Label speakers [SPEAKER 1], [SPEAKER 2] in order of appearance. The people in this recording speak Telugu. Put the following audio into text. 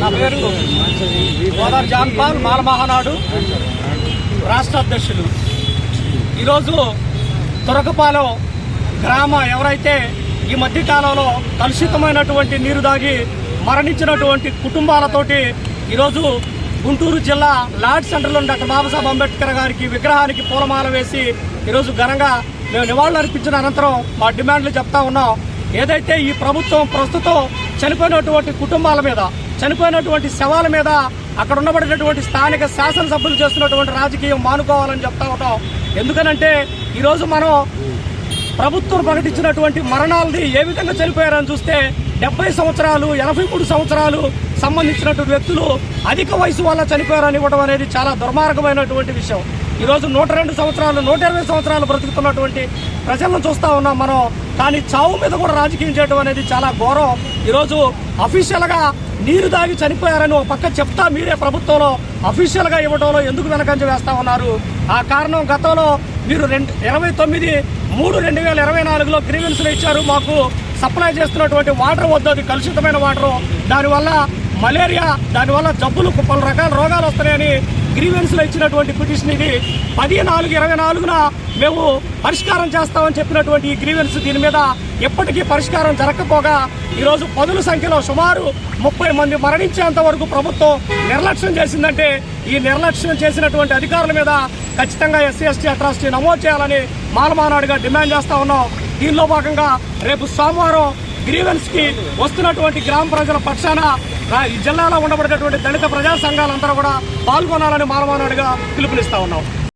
[SPEAKER 1] నా పేరు గోదావరి జాన్ పాల్ మాల మహానాడు రాష్ట్ర అధ్యక్షులు. ఈరోజు తురకపాలెం గ్రామ ఎవరైతే ఈ మధ్యకాలంలో కలుషితమైనటువంటి నీరు దాగి మరణించినటువంటి కుటుంబాలతోటి ఈరోజు గుంటూరు జిల్లా లార్డ్ సెంటర్లో డాక్టర్ బాబాసాహెబ్ అంబేద్కర్ గారికి విగ్రహానికి పూలమాల వేసి ఈరోజు ఘనంగా మేము నివాళులు అర్పించిన అనంతరం మా డిమాండ్లు చెప్తా ఉన్నాం. ఏదైతే ఈ ప్రభుత్వం ప్రస్తుతం చనిపోయినటువంటి కుటుంబాల మీద చనిపోయినటువంటి శవాల మీద అక్కడ ఉండబడినటువంటి స్థానిక శాసనసభ్యులు చేస్తున్నటువంటి రాజకీయం మానుకోవాలని చెప్తా ఉంటాం. ఎందుకనంటే ఈరోజు మనం ప్రభుత్వం ప్రకటించినటువంటి మరణాలని ఏ విధంగా చనిపోయారని చూస్తే డెబ్బై సంవత్సరాలు ఎనభై మూడు సంవత్సరాలు సంబంధించినటువంటి వ్యక్తులు అధిక వయసు వల్ల చనిపోయారని ఇవ్వడం అనేది చాలా దుర్మార్గమైనటువంటి విషయం. ఈరోజు నూట రెండు సంవత్సరాలు నూట ఇరవై సంవత్సరాలు బ్రతుకుతున్నటువంటి ప్రజలను చూస్తా ఉన్నాం మనం. కానీ చావు మీద కూడా రాజకీయం చేయడం అనేది చాలా ఘోరం. ఈరోజు అఫీషియల్గా నీరు దాగి చనిపోయారని ఒక పక్క చెప్తా మీరే ప్రభుత్వంలో అఫీషియల్గా ఇవ్వడంలో ఎందుకు వెనకంజ వేస్తూ ఉన్నారు? ఆ కారణం గతంలో మీరు రెండు ఇరవై తొమ్మిది మూడు రెండు వేల ఇరవై నాలుగులో గ్రీవెన్స్లు ఇచ్చారు. మాకు సప్లై చేస్తున్నటువంటి వాటర్ వద్దు అది కలుషితమైన వాటర్. దానివల్ల మలేరియా దానివల్ల జబ్బులు పలు రకాల రోగాలు వస్తున్నాయని గ్రీవెన్స్లో ఇచ్చినటువంటి పిటిషన్ ఇది. పది నాలుగు ఇరవై నాలుగున మేము పరిష్కారం చేస్తామని చెప్పినటువంటి ఈ గ్రీవెన్స్ దీని మీద ఎప్పటికీ పరిష్కారం జరగకపోగా ఈరోజు పదుల సంఖ్యలో సుమారు ముప్పై మంది మరణించేంత వరకు ప్రభుత్వం నిర్లక్ష్యం చేసిందంటే ఈ నిర్లక్ష్యం చేసినటువంటి అధికారుల మీద ఖచ్చితంగా ఎస్సీ ఎస్టీ అట్రాసిటీ నమోదు చేయాలని మాలమానాడుగా డిమాండ్ చేస్తా ఉన్నాం. దీనిలో భాగంగా రేపు సోమవారం గ్రీవెన్స్కి వస్తున్నటువంటి గ్రామ ప్రజల పక్షాన ఈ జిల్లాలో ఉండబడేటటువంటి దళిత ప్రజా సంఘాలందరూ కూడా పాల్గొనాలని మాలమానాడుగా పిలుపునిస్తా ఉన్నాం.